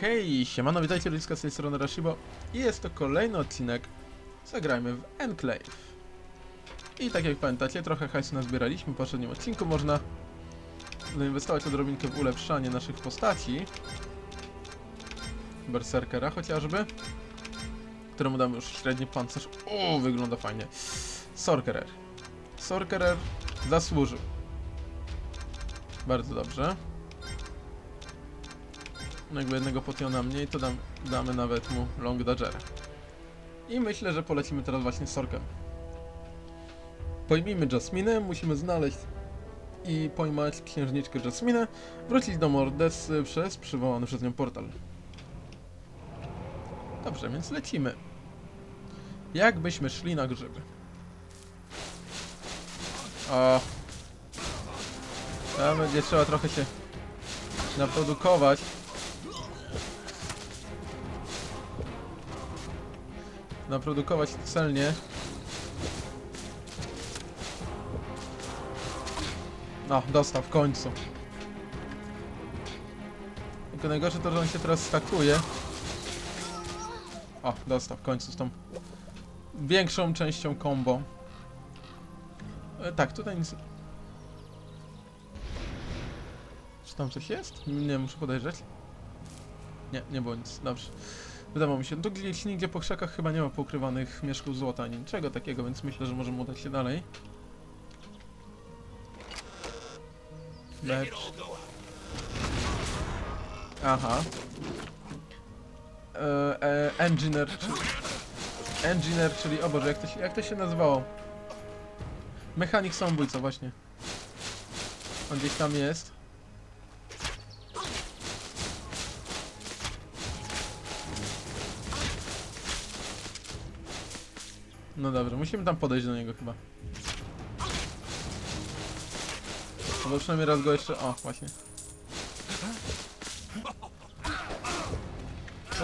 Hej, siemano, witajcie ludziska z tej strony Rashibo i jest to kolejny odcinek Zagrajmy w Enclave. I tak jak pamiętacie, trochę hajsu nazbieraliśmy w poprzednim odcinku, można zainwestować odrobinkę w ulepszanie naszych postaci. Berserkera chociażby, któremu damy już średni pancerz. O, wygląda fajnie. Sorcerer. Sorcerer zasłużył. Bardzo dobrze. No jakby jednego potiona mniej, to dam, damy nawet mu Long Dodgera. I myślę, że polecimy teraz właśnie Sorkiem. Pojmijmy Jasminę, musimy znaleźć i pojmać księżniczkę Jasminę, wrócić do Mordesy przez przywołany przez nią portal. Dobrze, więc lecimy. Jakbyśmy szli na grzyby. O. Tam będzie trzeba trochę się naprodukować. Naprodukować celnie. No, dostał w końcu. Tylko najgorsze to, że on się teraz stakuje. O, dostał w końcu z tą większą częścią combo. E, tak, tutaj nic... Czy tam coś jest? Nie, muszę podejrzeć. Nie, nie było nic. Dobrze. Wydawało mi się, tu gdzieś nigdzie po krzakach chyba nie ma pokrywanych mieszków złota niczego takiego, więc myślę, że możemy udać się dalej. Lecz... Aha. E, e, engineer, czyli... Engineer, czyli... O Boże, jak to się, jak to się nazywało? Mechanik samobójca, właśnie. On gdzieś tam jest. No dobrze, musimy tam podejść do niego chyba. Albo przynajmniej raz go jeszcze... O, właśnie.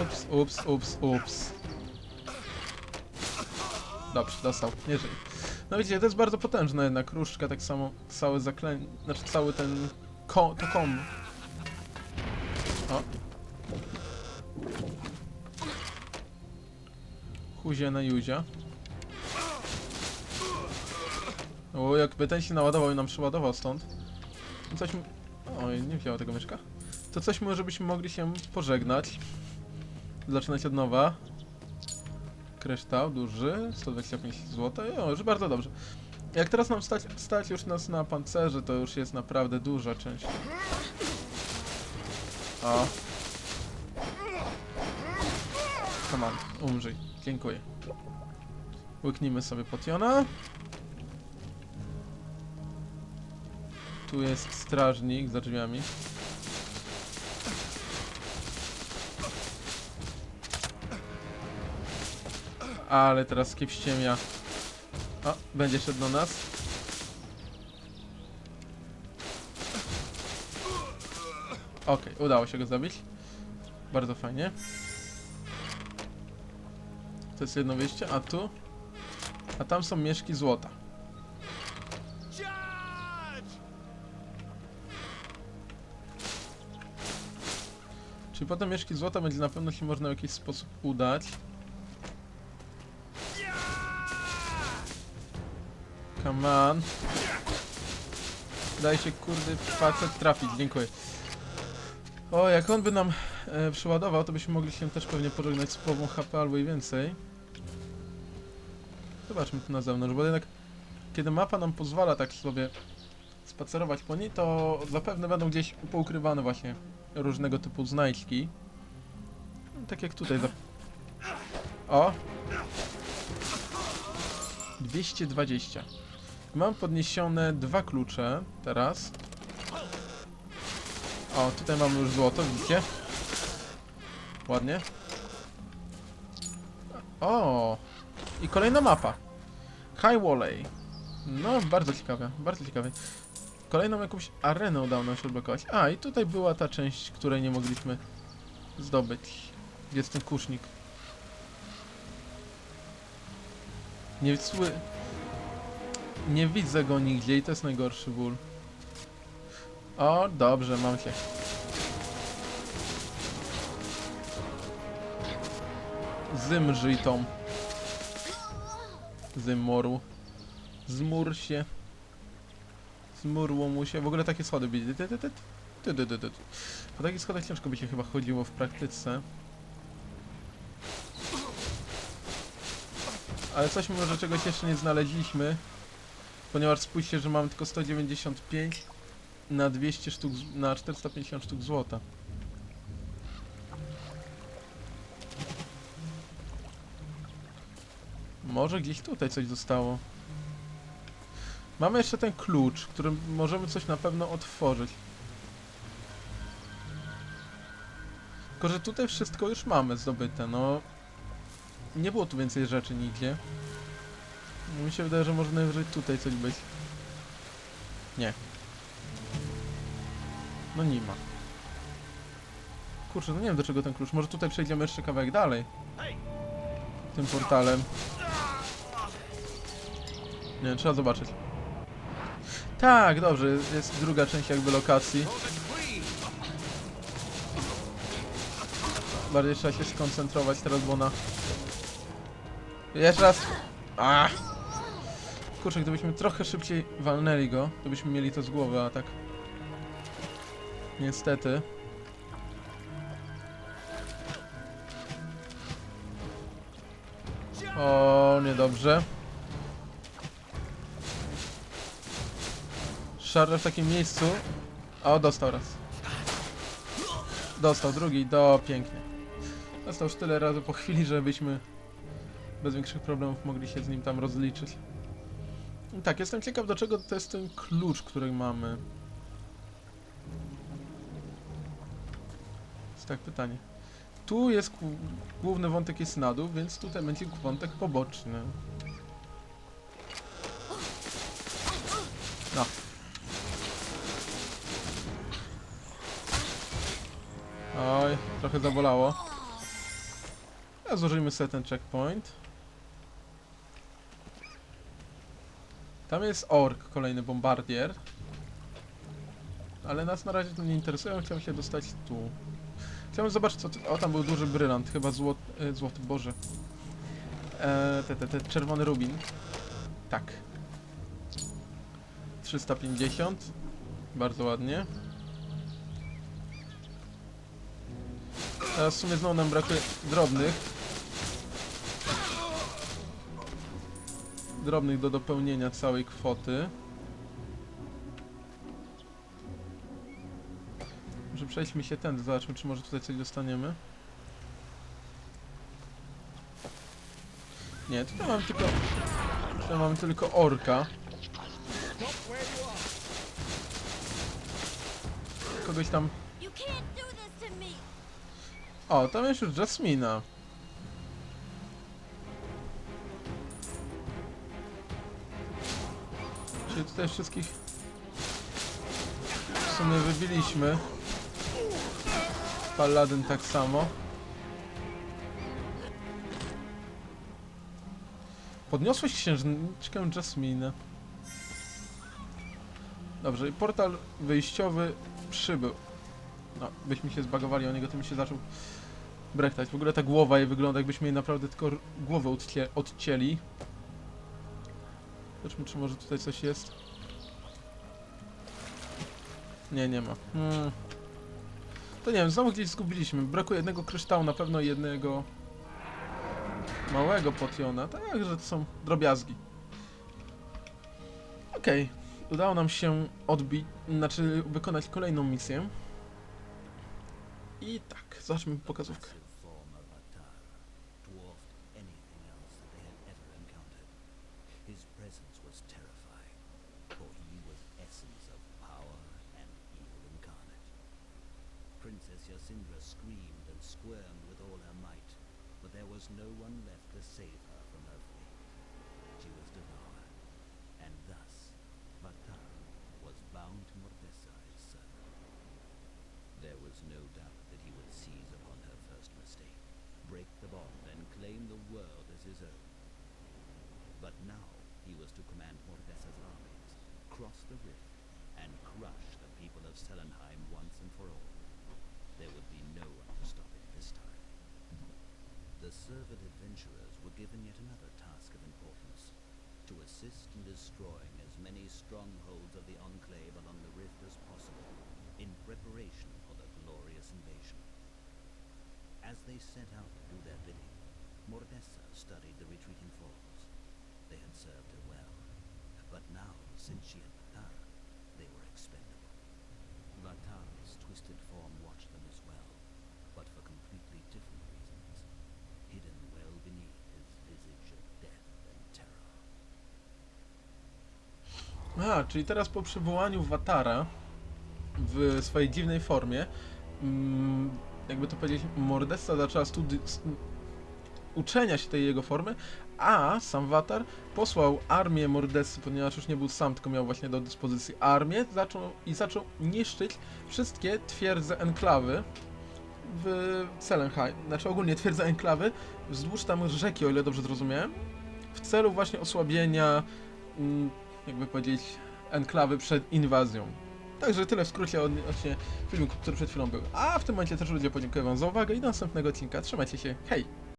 Ups, ups, ups, ups. Dobrze, dostał, nie żyje. No widzicie, to jest bardzo potężna jednak różdżka, tak samo całe zaklęcie, znaczy cały ten ko to kom. O. Huzie na Juzia. O, jakby ten się naładował i nam przeładował stąd. No Coś. Oj, nie wzięła tego myszka. To coś może byśmy mogli się pożegnać. Zaczynać od nowa. Kryształ duży, 125 zł. O, już bardzo dobrze. Jak teraz nam stać, stać już nas na pancerze, to już jest naprawdę duża część. O. Come on, umrzyj. Dziękuję. Łyknijmy sobie potiona. Tu jest strażnik za drzwiami. Ale teraz kiepściemia. O, będzie szedł do nas. Okej, udało się go zabić. Bardzo fajnie. To jest jedno wyjście, a tu? A tam są mieszki złota. Czyli potem mieszki złota będzie na pewno się można w jakiś sposób udać. Come on. Daj się kurde facet trafić, dziękuję. O, jak on by nam e, przeładował, to byśmy mogli się też pewnie pożegnać z połową HP albo i więcej. Zobaczmy tu na zewnątrz, bo jednak kiedy mapa nam pozwala tak sobie spacerować po niej, to zapewne będą gdzieś poukrywane właśnie różnego typu znajdźki. Tak jak tutaj. Za... O! 220. Mam podniesione dwa klucze teraz. O, tutaj mamy już złoto, widzicie? Ładnie. O! I kolejna mapa. High Walley. No, bardzo ciekawe, bardzo ciekawe. Kolejną jakąś arenę udało nam się odblokować. A, i tutaj była ta część, której nie mogliśmy zdobyć. Gdzie jest ten kusznik? Nie sły... Nie widzę go nigdzie i to jest najgorszy ból. O, dobrze, mam cię. Zymrzyj Tom. Zymorł. Zmur się. Zmurło mu się. W ogóle takie schody ty. Po takich schodach ciężko by się chyba chodziło w praktyce. Ale coś może czegoś jeszcze nie znaleźliśmy. Ponieważ spójrzcie, że mamy tylko 195 na 200 sztuk, na 450 sztuk złota. Może gdzieś tutaj coś zostało. Mamy jeszcze ten klucz, którym możemy coś na pewno otworzyć. Tylko, że tutaj wszystko już mamy zdobyte, no... Nie było tu więcej rzeczy nigdzie. Mi się wydaje, że może najwyżej tutaj coś być. Nie. No nie ma. Kurczę, no nie wiem do czego ten klucz. Może tutaj przejdziemy jeszcze kawałek dalej. Tym portalem. Nie trzeba zobaczyć. Tak, dobrze, jest druga część jakby lokacji. Bardziej trzeba się skoncentrować teraz, bo na... Jeszcze raz! Ach! Kurczę, gdybyśmy trochę szybciej walnęli go, to byśmy mieli to z głowy, a tak... Niestety. O, niedobrze. Szarże w takim miejscu. O, dostał raz. Dostał drugi, do pięknie. Dostał już tyle razy po chwili, żebyśmy bez większych problemów mogli się z nim tam rozliczyć. I tak, jestem ciekaw do czego to jest ten klucz, który mamy. Jest tak pytanie. Tu jest głó- główny wątek jest na dół, więc tutaj będzie wątek poboczny. Trochę zabolało. A zużyjmy sobie ten checkpoint. Tam jest ork, kolejny bombardier. Ale nas na razie to nie interesują, chciałem się dostać tu. Chciałem zobaczyć co... O, tam był duży brylant, chyba złot... E, złoty, boże. E, te, te, te, czerwony rubin. Tak. 350. Bardzo ładnie. Teraz w sumie znowu nam brakuje drobnych. Drobnych do dopełnienia całej kwoty. Może przejdźmy się tędy, zobaczmy czy może tutaj coś dostaniemy. Nie, tutaj mam tylko... Tutaj mamy tylko orka. Kogoś tam... O, tam jest już Jasmina. Czyli tutaj wszystkich w sumie wybiliśmy. Paladyn tak samo. Podniosłeś księżniczkę Jasminę. Dobrze, i portal wyjściowy przybył. No, byśmy się zbagowali o niego, to mi się zaczął brechtać. W ogóle ta głowa jej wygląda, jakbyśmy jej naprawdę tylko głowę odcie odcięli. Zobaczmy, czy może tutaj coś jest. Nie, nie ma. Hmm. To nie wiem, znowu gdzieś zgubiliśmy. Brakuje jednego kryształu, na pewno jednego małego potiona. Także to są drobiazgi. Okej, udało nam się odbić, znaczy wykonać kolejną misję. I tak, zobaczmy pokazówkę. Was no one left to save her from her fate. She was devoured, and thus Vatar was bound to Mordesai's son. There was no doubt that he would seize upon her first mistake, break the bond, and claim the world as his own. But now he was to command Mordessa's armies, cross the rift, and crush the people of Selenheim once and for all. There would be no The servant adventurers were given yet another task of importance to assist in destroying as many strongholds of the Enclave along the rift as possible in preparation for the glorious invasion. As they set out to do their bidding, Mordessa studied the retreating foes. They had served her well, but now, since she had Vatara, they were expendable. Vatara's twisted form watched them as A, czyli teraz po przywołaniu Watara w swojej dziwnej formie, mm, jakby to powiedzieć, Mordessa zaczęła studi- uczenia się tej jego formy, a sam Watar posłał armię Mordessy, ponieważ już nie był sam, tylko miał właśnie do dyspozycji armię, zaczął, i zaczął niszczyć wszystkie twierdze enklawy w Celenheim, znaczy ogólnie twierdze enklawy wzdłuż tam rzeki, o ile dobrze zrozumiałem, w celu właśnie osłabienia mm, jakby powiedzieć, enklawy przed inwazją. Także tyle w skrócie odnośnie filmiku, który przed chwilą był. A w tym momencie też ludzie podziękuję wam za uwagę i do następnego odcinka. Trzymajcie się, hej!